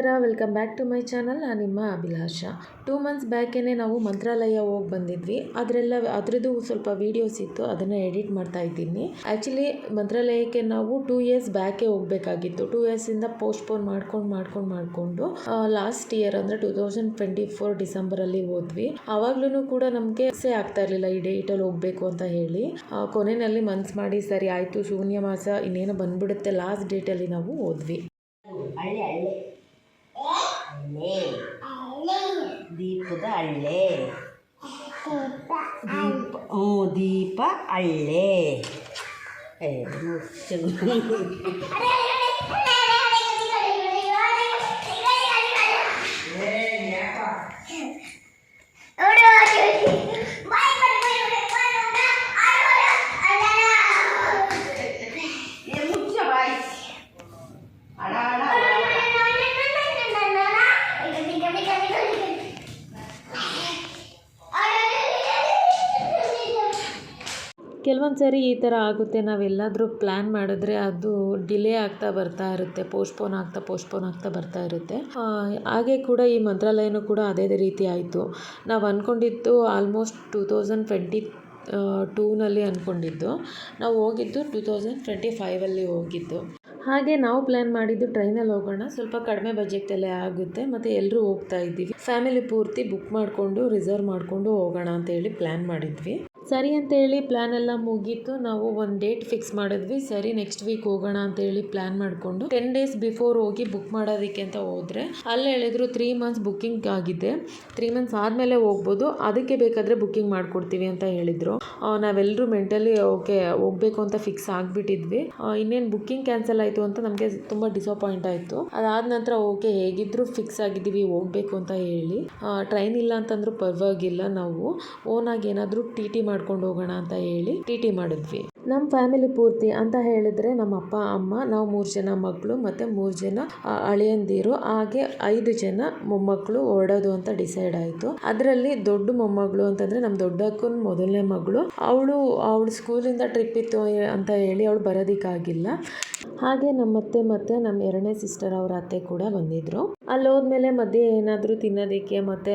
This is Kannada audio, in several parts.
ನಮಸ್ಕಾರ welcome back to my channel. ನಾನು ನಿಮ್ಮ ಅಭಿಲಾಷ. ಟೂ ಮಂತ್ಸ್ ಬ್ಯಾಕೇನೆ ನಾವು ಮಂತ್ರಾಲಯ ಹೋಗಿ ಬಂದಿದ್ವಿ. ಅದರೆಲ್ಲ, ಅದರದ್ದು ಸ್ವಲ್ಪ ವೀಡಿಯೋಸ್ ಇತ್ತು. ಅದನ್ನು ಎಡಿಟ್ ಮಾಡ್ತಾ ಇದ್ದೀನಿ. ಆ್ಯಕ್ಚುಲಿ ಮಂತ್ರಾಲಯಕ್ಕೆ ನಾವು ಟೂ ಇಯರ್ಸ್ ಬ್ಯಾಕೇ ಹೋಗಬೇಕಾಗಿತ್ತು. ಟೂ ಇಯರ್ಸಿಂದ ಪೋಸ್ಟ್ಪೋನ್ ಮಾಡ್ಕೊಂಡು ಮಾಡ್ಕೊಂಡು, ಮಾಡಿಕೊಂಡು ಲಾಸ್ಟ್ ಇಯರ್ ಅಂದರೆ ಟೂ ತೌಸಂಡ್ ಟ್ವೆಂಟಿ ಫೋರ್ ಡಿಸೆಂಬರಲ್ಲಿ ಹೋದ್ವಿ. ಆವಾಗ್ಲೂ ಕೂಡ ನಮಗೆ ಸೇ ಆಗ್ತಾ ಇರಲಿಲ್ಲ ಈ ಡೇಟಲ್ಲಿ ಹೋಗಬೇಕು ಅಂತ ಹೇಳಿ. ಕೊನೆಯಲ್ಲಿ ಮನ್ಸು ಮಾಡಿ ಸರಿ ಆಯಿತು. ಶೂನ್ಯ ಮಾಸ ಇನ್ನೇನು ಬಂದ್ಬಿಡುತ್ತೆ ಲಾಸ್ಟ್ ಡೇಟಲ್ಲಿ ನಾವು ಹೋದ್ವಿ. ಹಳ್ಳಿ, ಹಳ್ಳೆ. ಹಳ್ಳೆ ದೀಪದ ಹಳ್ಳೆ ದೀಪ ಹ್ಞೂ ದೀಪ ಹಳ್ಳೆ ಏ ಮುಚ್ಚು. ಏ ಕೆಲವೊಂದು ಸರಿ ಈ ಥರ ಆಗುತ್ತೆ. ನಾವೆಲ್ಲಾದರೂ ಪ್ಲ್ಯಾನ್ ಮಾಡಿದ್ರೆ ಅದು ಡಿಲೇ ಆಗ್ತಾ ಬರ್ತಾ ಇರುತ್ತೆ ಪೋಸ್ಟ್ಪೋನ್ ಆಗ್ತಾ ಪೋಸ್ಟ್ಪೋನ್ ಆಗ್ತಾ ಬರ್ತಾ ಇರುತ್ತೆ. ಹಾಗೆ ಕೂಡ ಈ ಮಂತ್ರಾಲಯನೂ ಕೂಡ ಅದೇ ರೀತಿ ಆಯಿತು. ನಾವು ಅಂದ್ಕೊಂಡಿದ್ದು ಆಲ್ಮೋಸ್ಟ್ ಟೂ ತೌಸಂಡ್ ಟ್ವೆಂಟಿ ಟೂನಲ್ಲಿ ಅಂದ್ಕೊಂಡಿದ್ದು ನಾವು ಹೋಗಿದ್ದು ಟೂ ತೌಸಂಡ್ ಟ್ವೆಂಟಿ ಫೈವಲ್ಲಿ ಹೋಗಿದ್ದು. ಹಾಗೆ ನಾವು ಪ್ಲ್ಯಾನ್ ಮಾಡಿದ್ದು ಟ್ರೈನಲ್ಲಿ ಹೋಗೋಣ. ಸ್ವಲ್ಪ ಕಡಿಮೆ ಬಜೆಟಲ್ಲೇ ಆಗುತ್ತೆ. ಮತ್ತು ಎಲ್ಲರೂ ಹೋಗ್ತಾ ಇದ್ದೀವಿ. ಫ್ಯಾಮಿಲಿ ಪೂರ್ತಿ ಬುಕ್ ಮಾಡಿಕೊಂಡು ರಿಸರ್ವ್ ಮಾಡಿಕೊಂಡು ಹೋಗೋಣ ಅಂತ ಹೇಳಿ ಪ್ಲ್ಯಾನ್ ಮಾಡಿದ್ವಿ. ಸರಿ ಅಂತ ಹೇಳಿ ಪ್ಲ್ಯಾನ್ ಎಲ್ಲ ಮುಗೀತು. ನಾವು ಒಂದು ಡೇಟ್ ಫಿಕ್ಸ್ ಮಾಡಿದ್ವಿ. ಸರಿ ನೆಕ್ಸ್ಟ್ ವೀಕ್ ಹೋಗೋಣ ಅಂತ ಹೇಳಿ ಪ್ಲ್ಯಾನ್ ಮಾಡಿಕೊಂಡು ಟೆನ್ ಡೇಸ್ ಬಿಫೋರ್ ಹೋಗಿ ಬುಕ್ ಮಾಡೋದಕ್ಕೆ ಅಂತ ಹೋದರೆ, ಅಲ್ಲಿ ಹೇಳಿದ್ರು ತ್ರೀ ಮಂತ್ಸ್ ಬುಕ್ಕಿಂಗ್ ಆಗಿದೆ. ತ್ರೀ ಮಂತ್ಸ್ ಆದಮೇಲೆ ಹೋಗ್ಬೋದು. ಅದಕ್ಕೆ ಬೇಕಾದರೆ ಬುಕ್ಕಿಂಗ್ ಮಾಡಿಕೊಡ್ತೀವಿ ಅಂತ ಹೇಳಿದರು. ನಾವೆಲ್ಲರೂ ಮೆಂಟಲಿ ಓಕೆ ಹೋಗಬೇಕು ಅಂತ ಫಿಕ್ಸ್ ಆಗಿಬಿಟ್ಟಿದ್ವಿ. ಇನ್ನೇನು ಬುಕ್ಕಿಂಗ್ ಕ್ಯಾನ್ಸಲ್ ಆಯಿತು ಅಂತ ನಮಗೆ ತುಂಬ ಡಿಸಪಾಯಿಂಟ್ ಆಯಿತು. ಅದಾದ ನಂತರ ಓಕೆ ಹೇಗಿದ್ರು ಫಿಕ್ಸ್ ಆಗಿದ್ದೀವಿ, ಹೋಗಬೇಕು ಅಂತ ಹೇಳಿ. ಟ್ರೈನ್ ಇಲ್ಲ ಅಂತಂದ್ರೂ ಪರವಾಗಿಲ್ಲ. ನಾವು ಓನಾಗಿ ಏನಾದರೂ ಟಿ ಟಿ ಮಾಡ್ಕೊಂಡು ಹೋಗೋಣ ಅಂತ ಹೇಳಿ ಟಿ ಟಿ ಮಾಡಿದ್ವಿ. ನಮ್ಮ ಫ್ಯಾಮಿಲಿ ಪೂರ್ತಿ ಅಂತ ಹೇಳಿದ್ರೆ ನಮ್ಮ ಅಪ್ಪ, ಅಮ್ಮ, ನಾವು ಮೂರು ಜನ ಮಕ್ಕಳು ಮತ್ತು ಮೂರು ಜನ ಅಳಿಯಂದಿರು, ಹಾಗೆ ಐದು ಜನ ಮೊಮ್ಮಕ್ಕಳು ಓಡೋದು ಅಂತ ಡಿಸೈಡ್ ಆಯಿತು. ಅದರಲ್ಲಿ ದೊಡ್ಡ ಮೊಮ್ಮಗಳು ಅಂತಂದರೆ ನಮ್ಮ ದೊಡ್ಡಕ್ಕನ ಮೊದಲನೇ ಮಗಳು. ಅವಳು ಅವಳು ಸ್ಕೂಲಿಂದ ಟ್ರಿಪ್ ಇತ್ತು ಅಂತ ಹೇಳಿ ಅವಳು ಬರೋದಕ್ಕಾಗಿಲ್ಲ. ಹಾಗೆ ನಮ್ಮತ್ತೆ ಮತ್ತೆ ನಮ್ಮ ಎರಡನೇ ಸಿಸ್ಟರ್ ಅವರ ಅತ್ತೆ ಕೂಡ ಬಂದಿದ್ದರು ಅಲ್ಲಿ ಹೋದ್ಮೇಲೆ ಮಧ್ಯೆ ಏನಾದರೂ ತಿನ್ನೋದಕ್ಕೆ ಮತ್ತು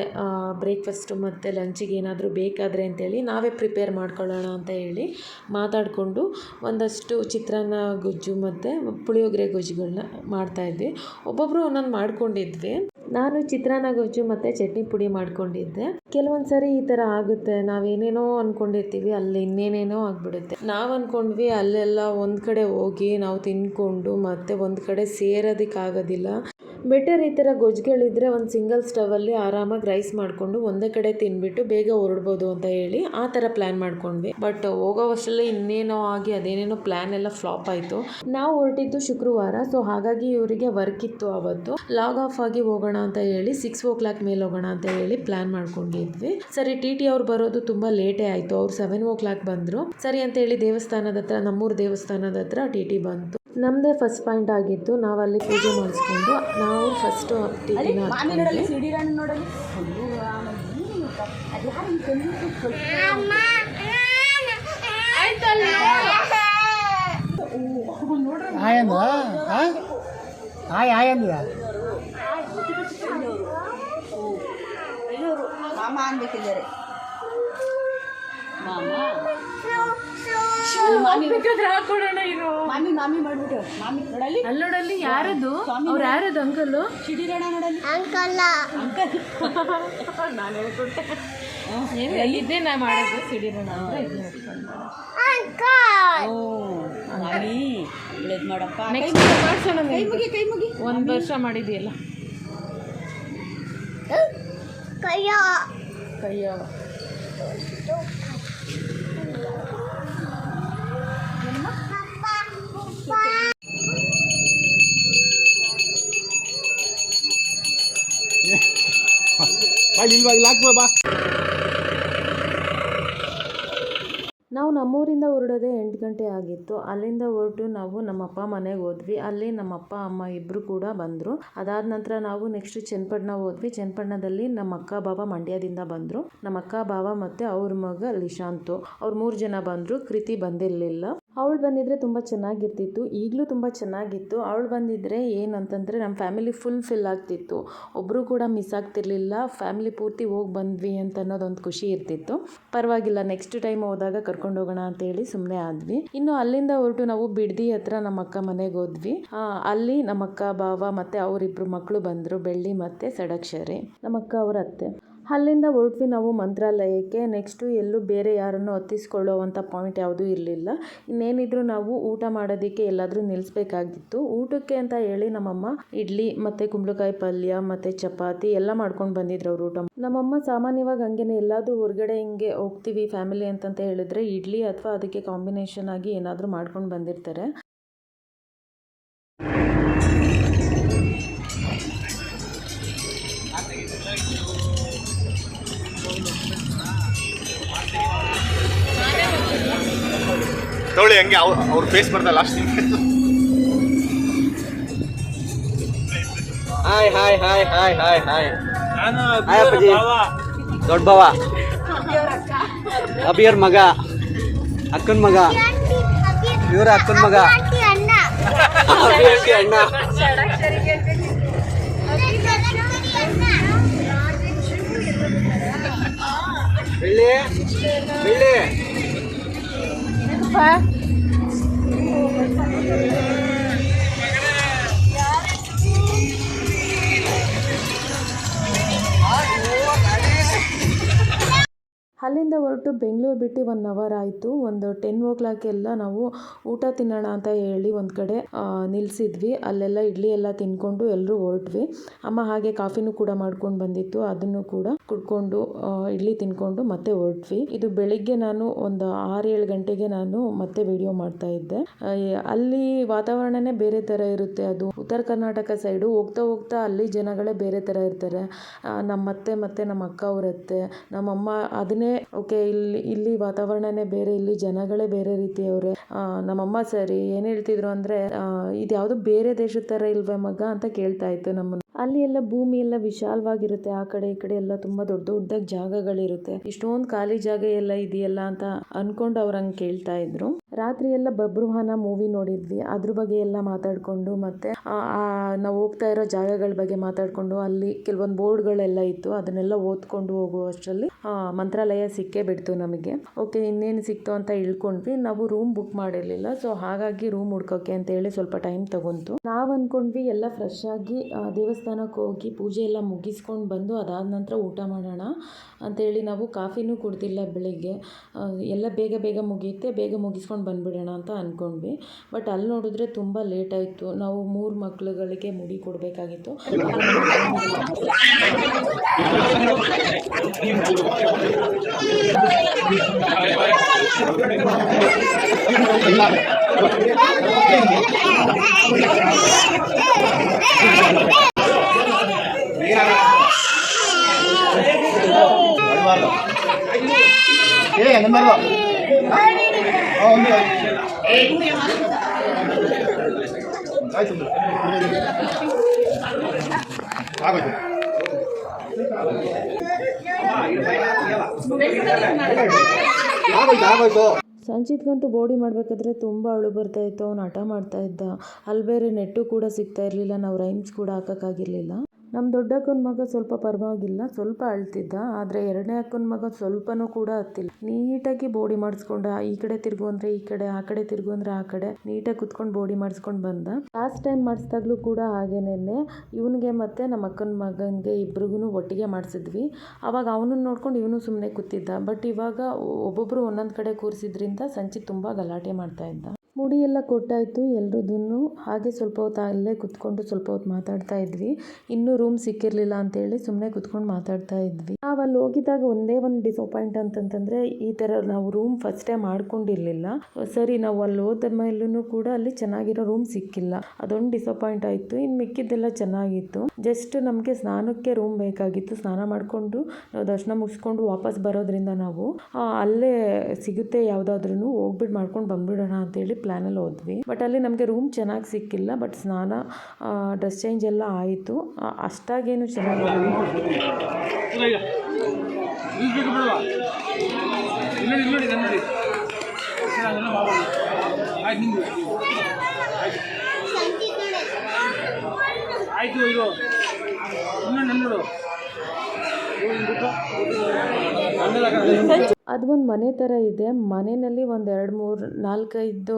ಬ್ರೇಕ್ಫಾಸ್ಟು ಮತ್ತು ಲಂಚಿಗೆ ಏನಾದರೂ ಬೇಕಾದರೆ ಅಂತೇಳಿ ನಾವೇ ಪ್ರಿಪೇರ್ ಮಾಡ್ಕೊಳ್ಳೋಣ ಅಂತ ಹೇಳಿ ಮಾತಾಡಿಕೊಂಡು ಒಂದಷ್ಟು ಚಿತ್ರಾನ್ನ, ಗೊಜ್ಜು ಮತ್ತು ಪುಳಿಯೋಗರೆ ಗೊಜ್ಜುಗಳನ್ನ ಮಾಡ್ತಾಯಿದ್ವಿ ಒಬ್ಬೊಬ್ಬರು ಒಂದೊಂದು ಮಾಡ್ಕೊಂಡಿದ್ವಿ. ನಾನು ಚಿತ್ರಾನ್ನ ಗೊಜ್ಜು ಮತ್ತು ಚಟ್ನಿ ಪುಡಿ ಮಾಡ್ಕೊಂಡಿದ್ದೆ. ಕೆಲವೊಂದು ಸರಿ ಈ ಥರ ಆಗುತ್ತೆ. ನಾವೇನೇನೋ ಅಂದ್ಕೊಂಡಿರ್ತೀವಿ ಅಲ್ಲಿ ಇನ್ನೇನೇನೋ ಆಗಿಬಿಡುತ್ತೆ. ನಾವು ಅಂದ್ಕೊಂಡ್ವಿ ಅಲ್ಲೆಲ್ಲ ಒಂದು ಕಡೆ ಹೋಗಿ ನಾವು ತಿಂದ್ಕೊಂಡು ಮತ್ತೆ ಒಂದು ಕಡೆ ಸೇರೋದಕ್ಕಾಗೋದಿಲ್ಲ. ಬೆಟರ್ ಈ ಥರ ಗೊಜ್ಜುಗಳಿದ್ರೆ ಒಂದು ಸಿಂಗಲ್ ಸ್ಟವಲ್ಲಿ ಆರಾಮಾಗಿ ರೈಸ್ ಮಾಡಿಕೊಂಡು ಒಂದೇ ಕಡೆ ತಿನ್ಬಿಟ್ಟು ಬೇಗ ಹೊರಡ್ಬೋದು ಅಂತ ಹೇಳಿ ಆ ಥರ ಪ್ಲ್ಯಾನ್ ಮಾಡ್ಕೊಂಡ್ವಿ. ಬಟ್ ಹೋಗೋ ವರ್ಷಲ್ಲೇ ಇನ್ನೇನೋ ಆಗಿ ಅದೇನೇನೋ ಪ್ಲ್ಯಾನ್ ಎಲ್ಲ ಫ್ಲಾಪ್ ಆಯಿತು. ನಾವು ಹೊರಟಿದ್ದು ಶುಕ್ರವಾರ ಸೊ ಹಾಗಾಗಿ ಇವರಿಗೆ ವರ್ಕ್ ಇತ್ತು ಅವತ್ತು. ಲಾಗ್ ಆಫ್ ಆಗಿ ಹೋಗೋಣ ಅಂತ ಹೇಳಿ ಸಿಕ್ಸ್ ಓ ಕ್ಲಾಕ್ ಮೇಲೆ ಹೋಗೋಣ ಅಂತ ಹೇಳಿ ಪ್ಲ್ಯಾನ್ ಮಾಡ್ಕೊಂಡಿದ್ವಿ. ಸರಿ ಟಿ ಟಿ ಅವ್ರು ಬರೋದು ತುಂಬ ಲೇಟೇ ಆಯಿತು. ಅವ್ರು ಸೆವೆನ್ ಓ ಕ್ಲಾಕ್ ಬಂದರು. ಸರಿ ಅಂತ ಹೇಳಿ ದೇವಸ್ಥಾನದ ಹತ್ರ, ನಮ್ಮೂರು ದೇವಸ್ಥಾನದ ಹತ್ರ ಟಿ ಟಿ ಬಂತು. ನಮ್ಮದೇ ಫಸ್ಟ್ ಪಾಯಿಂಟ್ ಆಗಿತ್ತು ನಾವು ಅಲ್ಲಿ ಪೂಜೆ ಮಾಡಿಸ್ಕೊಂಡು ನಾವು ಫಸ್ಟು ಹಾಯ್ ಅದು ಮಾಮ ಅನ್ಬೇಕಿದ್ದಾರೆ ಮಾಮ? ಮಾಮಿ ಮಾಮಿ ಮಾಮಿ ಮಾಡ್ಬಿಟ್ಟು ಮಾಮಿ ನೋಡಲಿ ಅಲ್ಲೋಡಲ್ಲಿ ಯಾರದು? ಅವ್ರು ಯಾರದು ಅಂಕಲು? ನಾನು ನೋಡಲಿ ಇದೇ ನಾ ಮಾಡೋದು? ಸಿಡಿರೋಣ ಓ ಮಾಮಿ ಒಳ್ಳೇದು ಮಾಡಪ್ಪ. ಕೈ ನೆಕ್ಸ್ಟ್ ಮಾಡ್ಸೋಣ ಕೈ ಮುಗಿ ಕೈ ಮುಗಿ. ಒಂದು ವರ್ಷ ಮಾಡಿದೆಯಲ್ಲ. ಕೈಯ ಬಾ ಹಾಕ್ಬೋ ಬಾ. ನಾವು ನಮ್ಮೂರಿಂದ ಹೊರಡೋದೇ ಎಂಟು ಗಂಟೆ ಆಗಿತ್ತು. ಅಲ್ಲಿಂದ ಹೊರಟು ನಾವು ನಮ್ಮ ಅಪ್ಪ ಮನೆಗೆ ಹೋದ್ವಿ. ಅಲ್ಲಿ ನಮ್ಮ ಅಪ್ಪ ಅಮ್ಮ ಇಬ್ಬರು ಕೂಡ ಬಂದರು. ಅದಾದ ನಂತರ ನಾವು ನೆಕ್ಸ್ಟ್ ಚನ್ನಪಟ್ಟಣ ಹೋದ್ವಿ. ಚನ್ನಪಟ್ಟಣದಲ್ಲಿ ನಮ್ಮ ಅಕ್ಕ ಬಾವ ಮಂಡ್ಯದಿಂದ ಬಂದರು. ನಮ್ಮ ಅಕ್ಕ ಬಾಬ ಮತ್ತು ಅವ್ರ ಮಗ ಲಿಶಾಂತು. ಅವ್ರು ಮೂರು ಜನ ಬಂದರು. ಕೃತಿ ಬಂದಿರಲಿಲ್ಲ. ಅವಳು ಬಂದಿದ್ದರೆ ತುಂಬ ಚೆನ್ನಾಗಿರ್ತಿತ್ತು, ಈಗಲೂ ತುಂಬ ಚೆನ್ನಾಗಿತ್ತು. ಅವಳು ಬಂದಿದ್ದರೆ ಅಂತಂದರೆ ನಮ್ಮ ಫ್ಯಾಮಿಲಿ ಫುಲ್ ಫಿಲ್ ಆಗ್ತಿತ್ತು. ಒಬ್ಬರು ಕೂಡ ಮಿಸ್ ಆಗ್ತಿರ್ಲಿಲ್ಲ ಫ್ಯಾಮಿಲಿ ಪೂರ್ತಿ ಹೋಗಿ ಬಂದ್ವಿ ಅಂತ ಅನ್ನೋದೊಂದು ಖುಷಿ ಇರ್ತಿತ್ತು. ಪರವಾಗಿಲ್ಲ ನೆಕ್ಸ್ಟ್ ಟೈಮ್ ಹೋದಾಗ ಕರ್ಕೊಂಡು ಹೋಗೋಣ ಅಂತೇಳಿ ಸುಮ್ಮನೆ ಆದ್ವಿ. ಇನ್ನು ಅಲ್ಲಿಂದ ಹೊರಟು ನಾವು ಬಿಡ್ದಿ ಹತ್ರ ನಮ್ಮ ಅಕ್ಕ ಮನೆಗೆ ಹೋದ್ವಿ. ಅಲ್ಲಿ ನಮ್ಮ ಅಕ್ಕ ಬಾವ ಮತ್ತು ಅವರಿಬ್ಬರು ಮಕ್ಕಳು ಬಂದರು, ಬೆಳ್ಳಿ ಮತ್ತು ಸಡಕ್ಷರಿ. ನಮ್ಮ ಅಕ್ಕ ಅವ್ರ ಅತ್ತೆ. ಅಲ್ಲಿಂದ ಹೊರಟ್ವಿ ನಾವು ಮಂತ್ರಾಲಯಕ್ಕೆ. ನೆಕ್ಸ್ಟು ಎಲ್ಲೂ ಬೇರೆ ಯಾರನ್ನು ಹತ್ತಿಸ್ಕೊಳ್ಳೋವಂಥ ಪಾಯಿಂಟ್ ಯಾವುದೂ ಇರಲಿಲ್ಲ. ಇನ್ನೇನಿದ್ರು ನಾವು ಊಟ ಮಾಡೋದಕ್ಕೆ ಎಲ್ಲಾದರೂ ನಿಲ್ಲಿಸ್ಬೇಕಾಗಿತ್ತು ಊಟಕ್ಕೆ ಅಂತ ಹೇಳಿ ನಮ್ಮಮ್ಮ ಇಡ್ಲಿ ಮತ್ತು ಕುಂಬಳಕಾಯಿ ಪಲ್ಯ ಮತ್ತು ಚಪಾತಿ ಎಲ್ಲ ಮಾಡ್ಕೊಂಡು ಬಂದಿದ್ರು ಅವರು ಊಟ ನಮ್ಮಮ್ಮ ಸಾಮಾನ್ಯವಾಗಿ ಹಂಗೇನೆ ಎಲ್ಲಾದರೂ ಹೊರಗಡೆ ಹಿಂಗೆ ಹೋಗ್ತೀವಿ ಫ್ಯಾಮಿಲಿ ಅಂತಂತ ಹೇಳಿದ್ರೆ ಇಡ್ಲಿ ಅಥವಾ ಅದಕ್ಕೆ ಕಾಂಬಿನೇಷನ್ ಆಗಿ ಏನಾದರೂ ಮಾಡ್ಕೊಂಡು ಬಂದಿರ್ತಾರೆ. ತಗೊಳ್ಳಿ ಹಂಗೆ ಅವ್ರು ಅವ್ರ ಫೇಸ್ ಬರ್ತಾ last hi hi hi hi hi hi hi ಅಪ್ಪಾಜಿ. ದೊಡ್ಡ ಬಾವ ಅಭಿಯರ್ ಮಗ. ಅಕ್ಕನ ಮಗ. ಇವರ ಅಕ್ಕನ ಮಗ. ಅಣ್ಣ. ಬೆಳ್ಳಿ ಬೆಳ್ಳಿ. है। ಅಲ್ಲಿಂದ ಹೊರಟು ಬೆಂಗಳೂರು ಬಿಟ್ಟು ಒನ್ ಅವರ್ ಆಯಿತು. ಒಂದು ಟೆನ್ ಓ ಕ್ಲಾಕೆಲ್ಲ ನಾವು ಊಟ ತಿನ್ನೋಣ ಅಂತ ಹೇಳಿ ಒಂದು ಕಡೆ ನಿಲ್ಲಿಸಿದ್ವಿ ಅಲ್ಲೆಲ್ಲ ಇಡ್ಲಿ ಎಲ್ಲ ತಿನ್ಕೊಂಡು ಎಲ್ಲರೂ ಹೊರಟ್ವಿ. ಅಮ್ಮ ಹಾಗೆ ಕಾಫಿನೂ ಕೂಡ ಮಾಡ್ಕೊಂಡು ಬಂದಿತ್ತು. ಅದನ್ನು ಕೂಡ ಕುಡ್ಕೊಂಡು ಇಡ್ಲಿ ತಿನ್ಕೊಂಡು ಮತ್ತೆ ಹೊರಟ್ವಿ. ಇದು ಬೆಳಿಗ್ಗೆ ನಾನು ಒಂದು ಆರು ಏಳು ಗಂಟೆಗೆ ನಾನು ಮತ್ತೆ ವಿಡಿಯೋ ಮಾಡ್ತಾ ಇದ್ದೆ. ಅಲ್ಲಿ ವಾತಾವರಣನೇ ಬೇರೆ ಥರ ಇರುತ್ತೆ ಅದು. ಉತ್ತರ ಕರ್ನಾಟಕ ಸೈಡು ಹೋಗ್ತಾ ಹೋಗ್ತಾ ಅಲ್ಲಿ ಜನಗಳೇ ಬೇರೆ ಥರ ಇರ್ತಾರೆ. ನಮ್ಮ ಅತ್ತೆ ಮತ್ತೆ ನಮ್ಮ ಅಕ್ಕ ಅವರತ್ತೆ. ನಮ್ಮ ನಮ್ಮಮ್ಮ ಅದನ್ನೇ ಓಕೆ, ಇಲ್ಲಿ ಇಲ್ಲಿ ವಾತಾವರಣನೇ ಬೇರೆ, ಇಲ್ಲಿ ಜನಗಳೇ ಬೇರೆ ರೀತಿಯವ್ರೆ. ನಮ್ಮಮ್ಮ ಸರಿ, ಏನು ಹೇಳ್ತಿದ್ರು ಅಂದರೆ ಇದು ಯಾವುದೋ ಬೇರೆ ದೇಶದ ಥರ ಇಲ್ವೇ ಮಗ ಅಂತ ಕೇಳ್ತಾ ಇತ್ತು ನಮ್ಮನ್ನ. ಅಲ್ಲಿ ಎಲ್ಲ ಭೂಮಿ ಎಲ್ಲ ವಿಶಾಲವಾಗಿರುತ್ತೆ ಆ ಕಡೆ ಈ ಕಡೆ ಎಲ್ಲ ತುಂಬಾ ದೊಡ್ಡ ದೊಡ್ಡದಾಗಿ ಜಾಗಗಳಿರುತ್ತೆ. ಇಷ್ಟೊಂದು ಖಾಲಿ ಜಾಗ ಎಲ್ಲ ಇದೆಯಲ್ಲ ಅಂತ ಅನ್ಕೊಂಡು ಅವ್ರ ಹಂಗೆ ಕೇಳ್ತಾ ಇದ್ರು. ರಾತ್ರಿ ಎಲ್ಲ ಬಬ್ರುವಾಹನ ಮೂವಿ ನೋಡಿದ್ವಿ. ಅದ್ರ ಬಗ್ಗೆ ಎಲ್ಲ ಮಾತಾಡ್ಕೊಂಡು ಮತ್ತೆ ನಾವು ಹೋಗ್ತಾ ಇರೋ ಜಾಗಗಳ ಬಗ್ಗೆ ಮಾತಾಡ್ಕೊಂಡು ಅಲ್ಲಿ ಕೆಲವೊಂದು ಬೋರ್ಡ್ಗಳೆಲ್ಲ ಇತ್ತು. ಅದನ್ನೆಲ್ಲ ಓದ್ಕೊಂಡು ಹೋಗುವಷ್ಟರಲ್ಲಿ ಮಂತ್ರಾಲಯ ಸಿಕ್ಕೇ ಬಿಡ್ತು ನಮಗೆ. ಓಕೆ ಇನ್ನೇನು ಸಿಕ್ತು ಅಂತ ಇಳ್ಕೊಂಡ್ವಿ ನಾವು ರೂಮ್ ಬುಕ್ ಮಾಡಿರಲಿಲ್ಲ. ಸೊ ಹಾಗಾಗಿ ರೂಮ್ ಹುಡ್ಕೋಕೆ ಅಂತ ಹೇಳಿ ಸ್ವಲ್ಪ ಟೈಮ್ ತಗೊಂತು. ನಾವು ಅನ್ಕೊಂಡ್ವಿ ಎಲ್ಲ ಫ್ರೆಶ್ ಆಗಿ ಆ, ದೇವಸ್ಥಾನಕ್ಕೆ ಹೋಗಿ ಪೂಜೆ ಎಲ್ಲ ಮುಗಿಸ್ಕೊಂಡು ಬಂದು ಅದಾದ ನಂತರ ಊಟ ಮಾಡೋಣ ಅಂಥೇಳಿ ನಾವು ಕಾಫಿನೂ ಕುಡ್ದಿಲ್ಲ ಬೆಳಿಗ್ಗೆ. ಎಲ್ಲ ಬೇಗ ಬೇಗ ಮುಗಿಯುತ್ತೆ ಬೇಗ ಮುಗಿಸ್ಕೊಂಡು ಬಂದುಬಿಡೋಣ ಅಂತ ಅಂದ್ಕೊಂಡ್ವಿ ಬಟ್ ಅಲ್ಲಿ ನೋಡಿದ್ರೆ ತುಂಬ ಲೇಟ್ ಆಯಿತು. ನಾವು ಮೂರು ಮಕ್ಳುಗಳಿಗೆ ಮುಡಿ ಕೊಡಬೇಕಾಗಿತ್ತು. ತುಂಬಾ ಆಯ್ತು ಬಾಡಿ ಮಾಡಬೇಕಾದ್ರೆ ತುಂಬ ಅಳು ಬರ್ತಾ ಇತ್ತು, ಅವ್ನು ಹಠ ಮಾಡ್ತಾ ಇದ್ದ. ಅಲ್ಲಿ ಬೇರೆ ನೆಟ್ಟು ಕೂಡ ಸಿಗ್ತಾ ಇರಲಿಲ್ಲ, ನಾವು ರೈಮ್ಸ್ ಕೂಡ ಹಾಕೋಕ್ಕಾಗಿರಲಿಲ್ಲ. ನಮ್ಮ ದೊಡ್ಡ ಅಕ್ಕನ ಮಗ ಸ್ವಲ್ಪ ಪರವಾಗಿಲ್ಲ, ಸ್ವಲ್ಪ ಅಳ್ತಿದ್ದ, ಆದರೆ ಎರಡನೇ ಅಕ್ಕನ ಮಗ ಸ್ವಲ್ಪನೂ ಕೂಡ ಹತ್ತಿಲ್ಲ. ನೀಟಾಗಿ ಬೋಡಿ ಮಾಡಿಸ್ಕೊಂಡ, ಈ ಕಡೆ ತಿರುಗು ಅಂದರೆ ಈ ಕಡೆ, ಆ ಕಡೆ ತಿರುಗು ಅಂದರೆ ಆ ಕಡೆ, ನೀಟಾಗಿ ಕುತ್ಕೊಂಡು ಬೋಡಿ ಮಾಡಿಸ್ಕೊಂಡು ಬಂದ. ಲಾಸ್ಟ್ ಟೈಮ್ ಮಾಡಿಸ್ದಾಗ್ಲೂ ಕೂಡ ಹಾಗೇನೆ ಇವನಿಗೆ ಮತ್ತು ನಮ್ಮ ಅಕ್ಕನ ಮಗನಿಗೆ ಇಬ್ರಿಗೂ ಒಟ್ಟಿಗೆ ಮಾಡಿಸಿದ್ವಿ. ಅವಾಗ ಅವನನ್ನು ನೋಡ್ಕೊಂಡು ಇವನು ಸುಮ್ಮನೆ ಕೂತಿದ್ದ. ಬಟ್ ಇವಾಗ ಒಬ್ಬೊಬ್ಬರು ಒಂದೊಂದು ಕಡೆ ಕೂರಿಸಿದ್ರಿಂದ ಸಂಚಿತ್ ತುಂಬ ಗಲಾಟೆ ಮಾಡ್ತಾ ಇದ್ದ. ಮುಡಿ ಎಲ್ಲ ಕೊಟ್ಟಾಯಿತು ಎಲ್ರದ್ದೂ ಹಾಗೆ ಸ್ವಲ್ಪ ಹೊತ್ತು ಅಲ್ಲೇ ಕುತ್ಕೊಂಡು ಸ್ವಲ್ಪ ಹೊತ್ತು ಮಾತಾಡ್ತಾ ಇದ್ವಿ. ಇನ್ನೂ ರೂಮ್ ಸಿಕ್ಕಿರಲಿಲ್ಲ ಅಂತೇಳಿ ಸುಮ್ಮನೆ ಕುತ್ಕೊಂಡು ಮಾತಾಡ್ತಾ ಇದ್ವಿ. ನಾವು ಅಲ್ಲಿ ಹೋಗಿದ್ದಾಗ ಒಂದೇ ಒಂದು ಡಿಸಪಾಯಿಂಟ್ ಅಂತಂತಂದರೆ, ಈ ಥರ ನಾವು ರೂಮ್ ಫಸ್ಟೇ ಮಾಡ್ಕೊಂಡಿರಲಿಲ್ಲ. ಸರಿ, ನಾವು ಅಲ್ಲಿ ಹೋದ ಮೇಲೂ ಕೂಡ ಅಲ್ಲಿ ಚೆನ್ನಾಗಿರೋ ರೂಮ್ ಸಿಕ್ಕಿಲ್ಲ. ಅದೊಂದು ಡಿಸಪಾಯಿಂಟ್ ಆಯಿತು. ಇನ್ನು ಮಿಕ್ಕಿದ್ದೆಲ್ಲ ಚೆನ್ನಾಗಿತ್ತು. ಜಸ್ಟ್ ನಮಗೆ ಸ್ನಾನಕ್ಕೆ ರೂಮ್ ಬೇಕಾಗಿತ್ತು. ಸ್ನಾನ ಮಾಡಿಕೊಂಡು, ನಾವು ದರ್ಶನ ಮುಗಿಸ್ಕೊಂಡು ವಾಪಸ್ ಬರೋದ್ರಿಂದ ನಾವು ಅಲ್ಲೇ ಸಿಗುತ್ತೆ ಯಾವುದಾದ್ರೂ ಹೋಗ್ಬಿಟ್ಟು ಮಾಡ್ಕೊಂಡು ಬಂದ್ಬಿಡೋಣ ಅಂತೇಳಿ ಪ್ಲ್ಯಾನಲ್ಲಿ ಹೋದ್ವಿ ಬಟ್ ಅಲ್ಲಿ ನಮಗೆ ರೂಮ್ ಚೆನ್ನಾಗಿ ಸಿಕ್ಕಿಲ್ಲ ಬಟ್ ಸ್ನಾನ ಡ್ರೆಸ್ ಚೇಂಜ್ ಎಲ್ಲ ಆಯಿತು ಅಷ್ಟಾಗೇನು ಚೆನ್ನಾಗಿ ಅದು ಒಂದು ಮನೆ ಥರ ಇದೆ. ಮನೆಯಲ್ಲಿ ಒಂದು ಎರಡು ಮೂರು ನಾಲ್ಕೈದು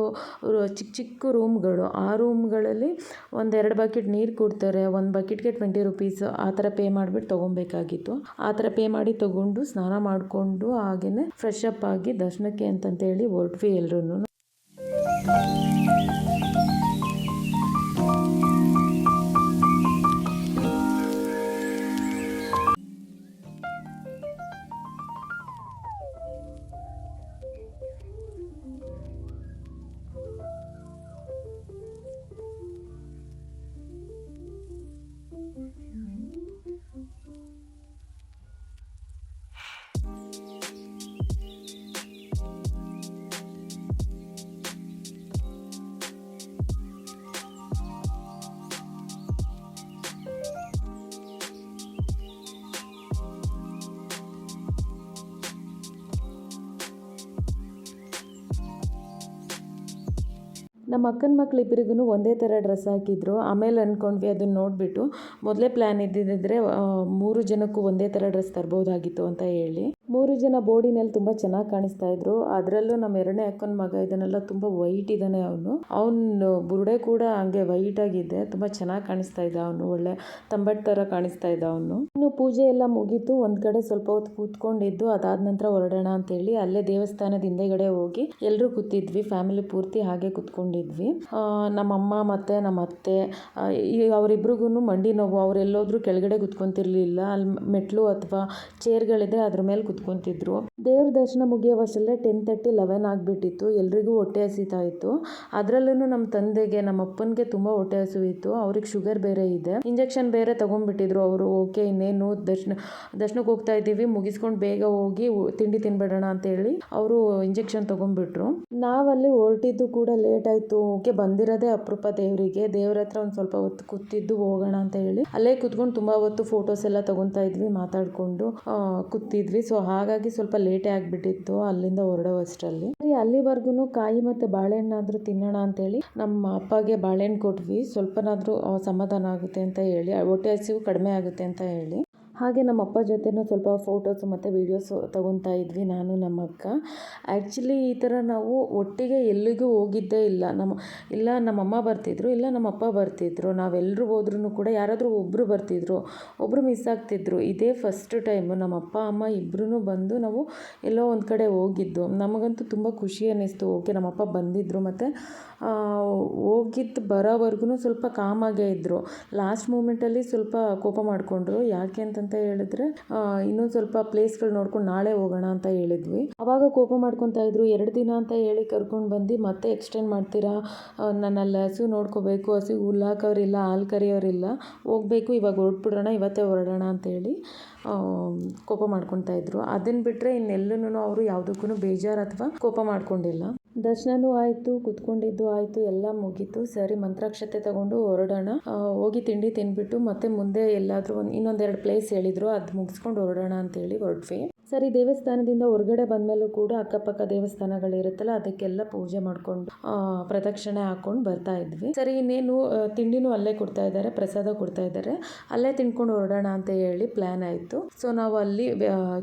ಚಿಕ್ಕ ಚಿಕ್ಕ ರೂಮ್ಗಳು. ಆ ರೂಮ್ಗಳಲ್ಲಿ ಒಂದೆರಡು ಬಕೆಟ್ ನೀರು ಕೊಡ್ತಾರೆ. ಒಂದು ಬಕೆಟ್ಗೆ ಟ್ವೆಂಟಿ ರುಪೀಸ್ ಆ ಥರ ಪೇ ಮಾಡಿಬಿಟ್ಟು ತೊಗೊಬೇಕಾಗಿತ್ತು. ಆ ಥರ ಪೇ ಮಾಡಿ ತೊಗೊಂಡು ಸ್ನಾನ ಮಾಡಿಕೊಂಡು ಹಾಗೆಯೇ ಫ್ರೆಶ್ ಅಪ್ ಆಗಿ ದರ್ಶನಕ್ಕೆ ಅಂತಂತೇಳಿ ಹೊರಟ್ವಿ ಎಲ್ರೂ ನಮ್ಮ ಅಕ್ಕನ ಮಕ್ಳು ಒಂದೇ ಥರ ಡ್ರೆಸ್ ಹಾಕಿದ್ರು. ಆಮೇಲೆ ಅಂದ್ಕೊಂಡ್ವಿ ಅದನ್ನು ನೋಡಿಬಿಟ್ಟು ಮೊದಲೇ ಪ್ಲ್ಯಾನ್ ಇದ್ದಿದ್ದರೆ ಮೂರು ಜನಕ್ಕೂ ಒಂದೇ ಥರ ಡ್ರೆಸ್ ತರ್ಬೋದಾಗಿತ್ತು ಅಂತ ಹೇಳಿ. ಮೂರು ಜನ ಬೋರ್ಡಿನಲ್ಲಿ ತುಂಬ ಚೆನ್ನಾಗಿ ಕಾಣಿಸ್ತಾ ಇದ್ರು. ಅದರಲ್ಲೂ ನಮ್ಮ ಎರಡನೇ ಅಕ್ಕನ ಮಗ ಇದನ್ನೆಲ್ಲ ತುಂಬ ವೈಟ್ ಇದ್ದಾನೆ ಅವನು. ಅವನು ಬುರುಡೆ ಕೂಡ ಹಂಗೆ ವೈಟ್ ಆಗಿದೆ. ತುಂಬ ಚೆನ್ನಾಗಿ ಕಾಣಿಸ್ತಾ ಇದ್ದ ಅವನು. ಒಳ್ಳೆ ತಂಬಟ್ ಥರ ಕಾಣಿಸ್ತಾ ಇದ್ದ ಅವನು. ಇನ್ನು ಪೂಜೆ ಎಲ್ಲ ಮುಗೀತು. ಒಂದು ಕಡೆ ಸ್ವಲ್ಪ ಹೊತ್ತು ಕೂತ್ಕೊಂಡಿದ್ದು. ಅದಾದ ನಂತರ ಹೊರಡೋಣ ಅಂತೇಳಿ ಅಲ್ಲೇ ದೇವಸ್ಥಾನದ ಹಿಂದೆಗಡೆ ಹೋಗಿ ಎಲ್ಲರೂ ಕೂತಿದ್ವಿ. ಫ್ಯಾಮಿಲಿ ಪೂರ್ತಿ ಹಾಗೆ ಕೂತ್ಕೊಂಡಿದ್ವಿ. ನಮ್ಮಮ್ಮ ಮತ್ತು ನಮ್ಮ ಅತ್ತೆ ಅವರಿಬ್ರಿಗೂ ಮಂಡಿ ನೋವು ಅವರೆಲ್ಲೋದ್ರೂ ಕೆಳಗಡೆ ಕುತ್ಕೊತಿರ್ಲಿಲ್ಲ. ಅಲ್ಲಿ ಮೆಟ್ಲು ಅಥವಾ ಚೇರ್ಗಳಿದೆ, ಅದ್ರ ಮೇಲೆ ಕೂತ್ಕೊಂತಿದ್ರು. ದೇವ್ರ ದರ್ಶನ ಮುಗಿಯೋವಷ್ಟರಲ್ಲೇ ಟೆನ್ ತರ್ಟಿ ಲೆವೆನ್ ಆಗಿಬಿಟ್ಟಿತ್ತು. ಎಲ್ರಿಗೂ ಹೊಟ್ಟೆ ಹಸಿತಾ ಇತ್ತು. ಅದರಲ್ಲೂ ನಮ್ಮ ತಂದೆಗೆ ನಮ್ಮ ಅಪ್ಪನಿಗೆ ತುಂಬ ಹೊಟ್ಟೆ ಹಸಿವಿತ್ತು. ಅವ್ರಿಗೆ ಶುಗರ್ ಬೇರೆ ಇದೆ. ಇಂಜೆಕ್ಷನ್ ಬೇರೆ ತೊಗೊಂಡ್ಬಿಟ್ಟಿದ್ರು ಅವರು. ಓಕೆ ಇನ್ನೇನು ದರ್ಶನ ದರ್ಶನಕ್ಕೆ ಹೋಗ್ತಾ ಇದ್ದೀವಿ. ಮುಗಿಸ್ಕೊಂಡು ಬೇಗ ಹೋಗಿ ತಿಂಡಿ ತಿನ್ಬೇಡೋಣ ಅಂತೇಳಿ ಅವರು ಇಂಜೆಕ್ಷನ್ ತಗೊಂಡ್ಬಿಟ್ರು ನಾವಲ್ಲಿ ಹೊರಟಿದ್ದು ಕೂಡ ಲೇಟ್ ಆಯಿತು. ಓಕೆ ಬಂದಿರೋದೇ ಅಪರೂಪ ದೇವರಿಗೆ. ದೇವ್ರ ಹತ್ರ ಒಂದು ಸ್ವಲ್ಪ ಹೊತ್ತು ಕೂತಿದ್ದು ಹೋಗೋಣ ಅಂತ ಹೇಳಿ. ಅಲ್ಲೇ ಕುತ್ಕೊಂಡು ತುಂಬಾ ಹೊತ್ತು ಫೋಟೋಸ್ ಎಲ್ಲ ತಗೊತಾ ಇದ್ವಿ, ಮಾತಾಡ್ಕೊಂಡು ಕೂತಿದ್ವಿ. ಸೊ ಹಾಗಾಗಿ ಸ್ವಲ್ಪ ಲೇಟೇ ಆಗಿಬಿಟ್ಟಿತ್ತು ಅಲ್ಲಿಂದ ಹೊರಡೋ ಅಷ್ಟರಲ್ಲಿ ಅಲ್ಲಿವರೆಗೂ ಕಾಯಿ ಮತ್ತು ಬಾಳೆಹಣ್ಣಾದರೂ ತಿನ್ನೋಣ ಅಂತೇಳಿ ನಮ್ಮ ಅಪ್ಪಗೆ ಬಾಳೆಹಣ್ಣು ಕೊಟ್ವಿ. ಸ್ವಲ್ಪನಾದರೂ ಸಮಾಧಾನ ಆಗುತ್ತೆ ಅಂತ ಹೇಳಿ, ಹೊಟ್ಟೆ ಹಸಿವು ಕಡಿಮೆ ಆಗುತ್ತೆ ಅಂತ ಹೇಳಿ. ಹಾಗೆ ನಮ್ಮ ಅಪ್ಪ ಜೊತೆನೂ ಸ್ವಲ್ಪ ಫೋಟೋಸು ಮತ್ತು ವೀಡಿಯೋಸು ತಗೊತಾ ಇದ್ವಿ, ನಾನು, ನಮ್ಮ ಅಕ್ಕ. ಆ್ಯಕ್ಚುಲಿ ಈ ಥರ ನಾವು ಒಟ್ಟಿಗೆ ಎಲ್ಲಿಗೂ ಹೋಗಿದ್ದೇ ಇಲ್ಲ. ನಮ್ಮ, ಇಲ್ಲ ನಮ್ಮಮ್ಮ ಬರ್ತಿದ್ರು, ಇಲ್ಲ ನಮ್ಮ ಅಪ್ಪ ಬರ್ತಿದ್ರು. ನಾವೆಲ್ಲರೂ ಹೋದ್ರೂ ಕೂಡ ಯಾರಾದರೂ ಒಬ್ಬರು ಬರ್ತಿದ್ರು ಒಬ್ಬರು ಮಿಸ್ ಆಗ್ತಿದ್ರು. ಇದೇ ಫಸ್ಟ್ ಟೈಮು ನಮ್ಮ ಅಪ್ಪ, ಅಮ್ಮ ಇಬ್ಬರೂ ಬಂದು ನಾವು ಎಲ್ಲೋ ಒಂದು ಕಡೆ ಹೋಗಿದ್ದು. ನಮಗಂತೂ ತುಂಬ ಖುಷಿ ಅನ್ನಿಸ್ತು. ಓಕೆ ನಮ್ಮಪ್ಪ ಬಂದಿದ್ದರು ಮತ್ತು ಹೋಗಿದ್ದು ಬರೋವರೆಗೂ ಸ್ವಲ್ಪ ಕಾಮಾಗೇ ಇದ್ದರು ಲಾಸ್ಟ್ ಮೂಮೆಂಟಲ್ಲಿ ಸ್ವಲ್ಪ ಕೋಪ ಮಾಡಿಕೊಂಡ್ರು. ಯಾಕೆ ಅಂತಂತ ಹೇಳಿದ್ರೆ ಇನ್ನೊಂದು ಸ್ವಲ್ಪ ಪ್ಲೇಸ್ಗಳು ನೋಡ್ಕೊಂಡು ನಾಳೆ ಹೋಗೋಣ ಅಂತ ಹೇಳಿದ್ವಿ. ಅವಾಗ ಕೋಪ ಮಾಡ್ಕೊತಾ ಇದ್ರು, ಎರಡು ದಿನ ಅಂತ ಹೇಳಿ ಕರ್ಕೊಂಡು ಬಂದು, ಮತ್ತೆ ಎಕ್ಸ್ಟೆಂಡ್ ಮಾಡ್ತೀರಾ? ನಾನು ಅಲ್ಲಿ ಹಸು ನೋಡ್ಕೋಬೇಕು, ಹಸು ಹುಲ್ಲು ಹಾಕೋರಿಲ್ಲ ಹಾಲು ಕರೆಯೋರಿಲ್ಲ. ಹೋಗಬೇಕು, ಇವಾಗ ಹೊರಟ್ಬಿಡೋಣ, ಇವತ್ತೇ ಹೊರಡೋಣ ಅಂತೇಳಿ ಕೋಪ ಮಾಡ್ಕೊತಾ ಇದ್ರು. ಅದನ್ನು ಬಿಟ್ಟರೆ ಇನ್ನೆಲ್ಲೂ ಅವರು ಯಾವುದಕ್ಕೂ ಬೇಜಾರು ಅಥವಾ ಕೋಪ ಮಾಡ್ಕೊಂಡಿಲ್ಲ. ದರ್ಶನನೂ ಆಯಿತು, ಕುತ್ಕೊಂಡಿದ್ದು ಆಯಿತು, ಎಲ್ಲ ಮುಗೀತು. ಸರಿ, ಮಂತ್ರಾಕ್ಷತೆ ತಗೊಂಡು ಹೊರಡೋಣ. ಹೋಗಿ ತಿಂಡಿ ತಿನ್ಬಿಟ್ಟು ಮತ್ತೆ ಮುಂದೆ ಎಲ್ಲಾದರೂ ಒಂದು ಇನ್ನೊಂದೆರಡು ಪ್ಲೇಸ್ ಹೇಳಿದ್ರು, ಅದು ಮುಗಿಸ್ಕೊಂಡು ಹೊರಡೋಣ ಅಂತೇಳಿ ಹೊರಟ್ವಿ. ಸರಿ, ದೇವಸ್ಥಾನದಿಂದ ಹೊರಗಡೆ ಬಂದಮೇಲೂ ಕೂಡ ಅಕ್ಕಪಕ್ಕ ದೇವಸ್ಥಾನಗಳಿರುತ್ತಲ್ಲ, ಅದಕ್ಕೆಲ್ಲ ಪೂಜೆ ಮಾಡ್ಕೊಂಡು ಪ್ರದಕ್ಷಿಣೆ ಹಾಕೊಂಡು ಬರ್ತಾ ಇದ್ವಿ. ಸರಿ, ಇನ್ನೇನು ತಿಂಡಿನೂ ಅಲ್ಲೇ ಕೊಡ್ತಾ ಇದ್ದಾರೆ, ಪ್ರಸಾದ ಕೊಡ್ತಾ ಇದ್ದಾರೆ. ಅಲ್ಲೇ ತಿನ್ಕೊಂಡು ಹೊರಡೋಣ ಅಂತ ಹೇಳಿ ಪ್ಲಾನ್ ಆಯಿತು. ಸೊ, ನಾವು ಅಲ್ಲಿ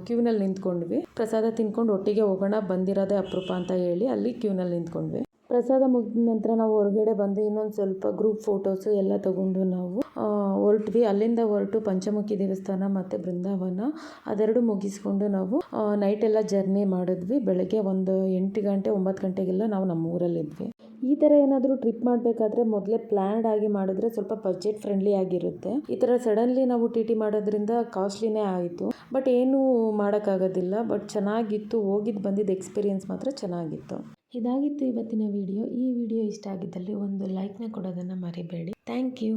ಕ್ಯೂನಲ್ಲಿ ನಿಂತ್ಕೊಂಡ್ವಿ. ಪ್ರಸಾದ ತಿನ್ಕೊಂಡು ಒಟ್ಟಿಗೆ ಹೋಗೋಣ, ಬಂದಿರೋದೇ ಅಪರೂಪ ಅಂತ ಹೇಳಿ ಅಲ್ಲಿ ಕ್ಯೂನಲ್ಲಿ ನಿಂತ್ಕೊಂಡ್ವಿ. ಪ್ರಸಾದ ಮುಗಿದ ನಂತರ ನಾವು ಹೊರಗಡೆ ಬಂದು ಇನ್ನೊಂದು ಸ್ವಲ್ಪ ಗ್ರೂಪ್ ಫೋಟೋಸು ಎಲ್ಲ ತಗೊಂಡು ನಾವು ಹೊರಟ್ವಿ. ಅಲ್ಲಿಂದ ಹೊರಟು ಪಂಚಮುಖಿ ದೇವಸ್ಥಾನ ಮತ್ತು ಬೃಂದಾವನ. ಅದೆರಡು ಮುಗಿಸ್ಕೊಂಡು ನಾವು ನೈಟ್ ಎಲ್ಲ ಜರ್ನಿ ಮಾಡಿದ್ವಿ. ಬೆಳಗ್ಗೆ ಒಂದು ಎಂಟು ಗಂಟೆ, ಒಂಬತ್ತು ಗಂಟೆಗೆಲ್ಲ ನಾವು ನಮ್ಮ ಊರಲ್ಲಿದ್ವಿ ಈ ಥರ ಏನಾದರೂ ಟ್ರಿಪ್ ಮಾಡಬೇಕಾದ್ರೆ ಮೊದಲೇ ಪ್ಲ್ಯಾನ್ಡ್ ಆಗಿ ಮಾಡಿದ್ರೆ ಸ್ವಲ್ಪ ಬಜೆಟ್ ಫ್ರೆಂಡ್ಲಿ ಆಗಿರುತ್ತೆ. ಈ ಥರ ಸಡನ್ಲಿ ನಾವು ಟಿ ಟಿ ಮಾಡೋದ್ರಿಂದ ಕಾಸ್ಟ್ಲಿನೇ ಆಯಿತು. ಬಟ್ ಏನೂ ಮಾಡೋಕ್ಕಾಗೋದಿಲ್ಲ. ಬಟ್ ಚೆನ್ನಾಗಿತ್ತು. ಹೋಗಿದ್ದು ಬಂದಿದ್ದು ಎಕ್ಸ್ಪೀರಿಯನ್ಸ್ ಮಾತ್ರ ಚೆನ್ನಾಗಿತ್ತು. ಇದಾಗಿತ್ತು ಇವತ್ತಿನ ವಿಡಿಯೋ ಈ ವಿಡಿಯೋ ಇಷ್ಟ ಆಗಿದ್ದಲ್ಲಿ ಒಂದು ಲೈಕ್ನ ಕೊಡೋದನ್ನು ಮರಿಬೇಡಿ. Thank you